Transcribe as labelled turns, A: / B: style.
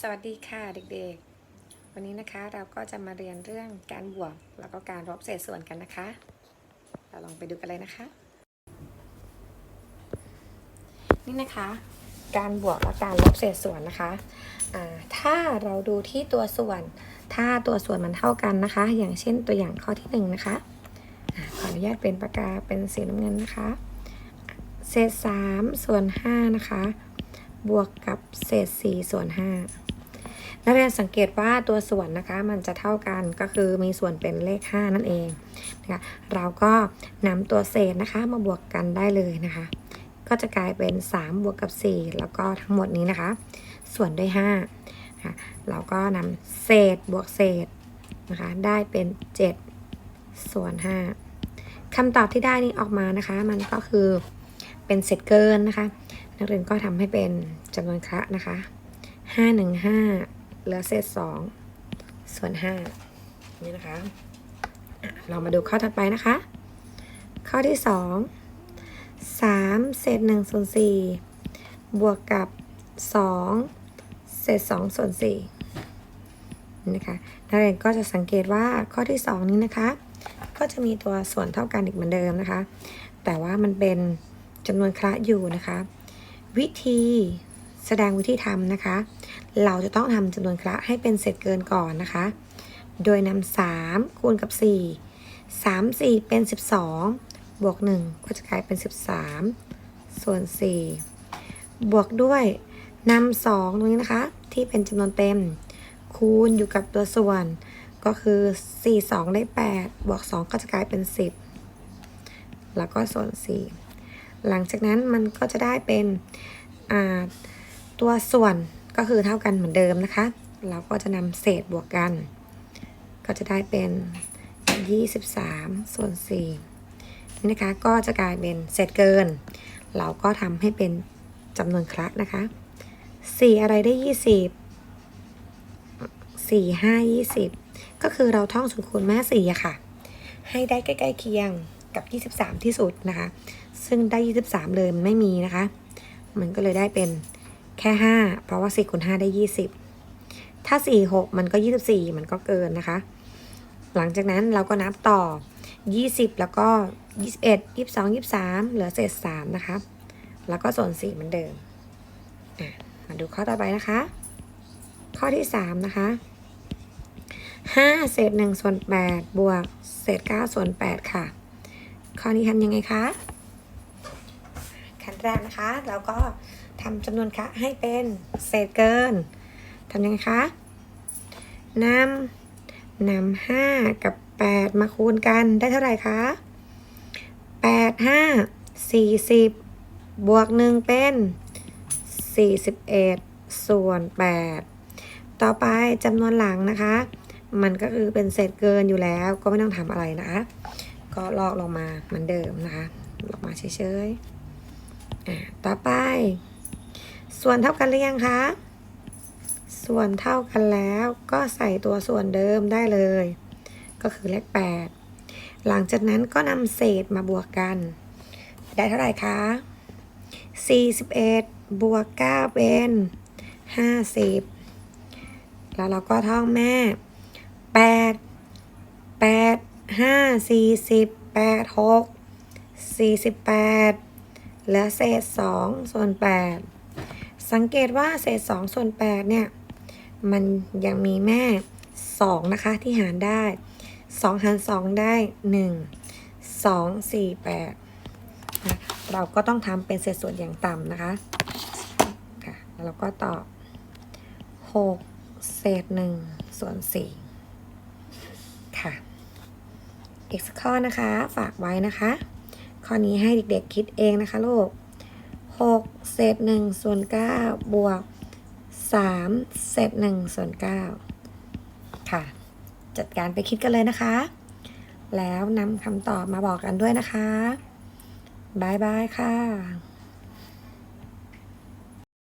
A: สวัสดีค่ะเด็กๆ วันนี้นะคะเราก็จะมาเรียนเรื่องการบวกแล้วก็การลบเศษส่วนกันนะคะ เราลองไปดูกันเลยนะคะ นี่นะคะ การบวกและการลบเศษส่วนนะคะถ้าเราดูที่ตัวส่วน ถ้าตัวส่วนมันเท่ากันนะคะ อย่างเช่นตัวอย่างข้อที่หนึ่งนะคะขออนุญาตเป็นปากกาเป็นสีน้ำเงินนะคะ เศษ3ส่วน5นะคะ บวกกับเศษ4ส่วน5นักเรียนสังเกตว่าตัวส่วนนะคะมันจะเท่ากันก็คือมีส่วนเป็นเลข 5 นั่นเองนะคะเราก็นำตัวเศษนะคะมาบวกกันได้เลยนะคะ ก็จะกลายเป็น 3 บวกกับ 4 แล้วก็ทั้งหมดนี้นะคะ ส่วนด้วย5นะคะเราก็นำเศษบวกเศษนะคะได้เป็น 7 ส่วน 5คำตอบที่ได้นี้ออกมานะคะ มันก็คือเป็นเศษเกินนะคะ นักเรียนก็ทำให้เป็นจำนวนคระนะคะ5 1 5เหลือเศษ2ส่วน5นี่นะคะ เรามาดูข้อถัดไปนะคะ ข้อที่2 3เศษ1ส่วน4บวกกับ2เศษ2ส่วน4นะคะนักเรียนก็จะสังเกตว่าข้อที่2นี้นะคะ ก็จะมีตัวส่วนเท่ากันอีกเหมือนเดิมนะคะ แต่ว่ามันเป็นจำนวนคระอยู่นะคะ วิธีแสดงวิธีทำนะคะ เราจะต้องทำจำนวนคระให้เป็นเศษเกินก่อนนะคะ โดยนำ3คูณกับ 4 3 4 เป็น 12 บวก 1 ก็จะกลายเป็น 13 ส่วน 4 บวกด้วยนำ2ตรงนี้นะคะ ที่เป็นจำนวนเต็ม คูณอยู่กับตัวส่วน ก็คือ 4 2 ได้ 8 บวก 2 ก็จะกลายเป็น 10 แล้วก็ส่วน 4 หลังจากนั้นมันก็จะได้เป็นตัวส่วนก็คือเท่ากันเหมือนเดิมนะคะ เราก็จะนำเศษบวกกัน ก็จะได้เป็น 23 ส่วน4นี่นะคะก็จะกลายเป็นเศษเกิน เราก็ทำให้เป็นจำนวนคระนะคะ 4 อะไรได้ 20 4 5 20 ก็คือเราท่องสูตรคูณแม่4อะค่ะ ให้ได้ใกล้ ๆ เคียงกับ 23 ที่สุดนะคะ ซึ่งได้ 23 เลยมันไม่มีนะคะ มันก็เลยได้เป็นแค่ 5 เพราะว่า4คูณ5ได้ 20 ถ้า 4 6 มันก็ 24 มันก็เกินนะคะ หลังจากนั้นเราก็นับต่อ 20 แล้วก็ 21 22 23 เหลือเศษ 3 นะคะ แล้วก็ส่วน 4 เหมือนเดิม มาดูข้อต่อไปนะคะ ข้อที่ 3 นะคะ 5 เศษ1ส่วน8บวกเศษ9ส่วน8ค่ะ ข้อนี้ทำยังไงคะ ขั้นแรกนะคะเราก็ทำจำนวนคะให้เป็นเศษเกินทำยังไงคะนำนำห้ากับแปดมาคูณกันได้เท่าไหร่คะแปดห้าสี่สิบบวกหนึ่งเป็นสี่สิบเอ็ดส่วนแปดต่อไปจำนวนหลังนะคะ มันก็คือเป็นเศษเกินอยู่แล้ว ก็ไม่ต้องทำอะไรนะคะ ก็ลอกลงมาเหมือนเดิมนะคะลอกมาเฉยๆ ต่อไป ส่วนเท่ากันหรือยังคะ ส่วนเท่ากันแล้วก็ใส่ตัวส่วนเดิมได้เลย ก็คือเลข8หลังจากนั้นก็นำเศษมาบวกกัน ได้เท่าไหร่คะ 41 บวก 9 เป็น 50 แล้วเราก็ท่องแม่ 8 8 5 40 8 6 48 เหลือเศษ2ส่วน8สังเกตว่าเศษ2ส่วน8เนี่ยมันยังมีแม่ 2 นะคะที่หารได้ 2 หาร 2 ได้ 1 2 4 8นะเราก็ต้องทำเป็นเศษส่วนอย่างต่ำนะคะค่ะแล้วเราก็ตอบ 6 เศษ 1 ส่วน 4 ค่ะ อีกสักข้อนะคะ ฝากไว้นะคะ ข้อนี้ให้เด็กๆคิดเองนะคะลูก6เศษ1ส่วน9บวก3เศษ1ส่วน9ค่ะ จัดการไปคิดกันเลยนะคะ แล้วนำคำตอบมาบอกกันด้วยนะคะบายบายค่ะ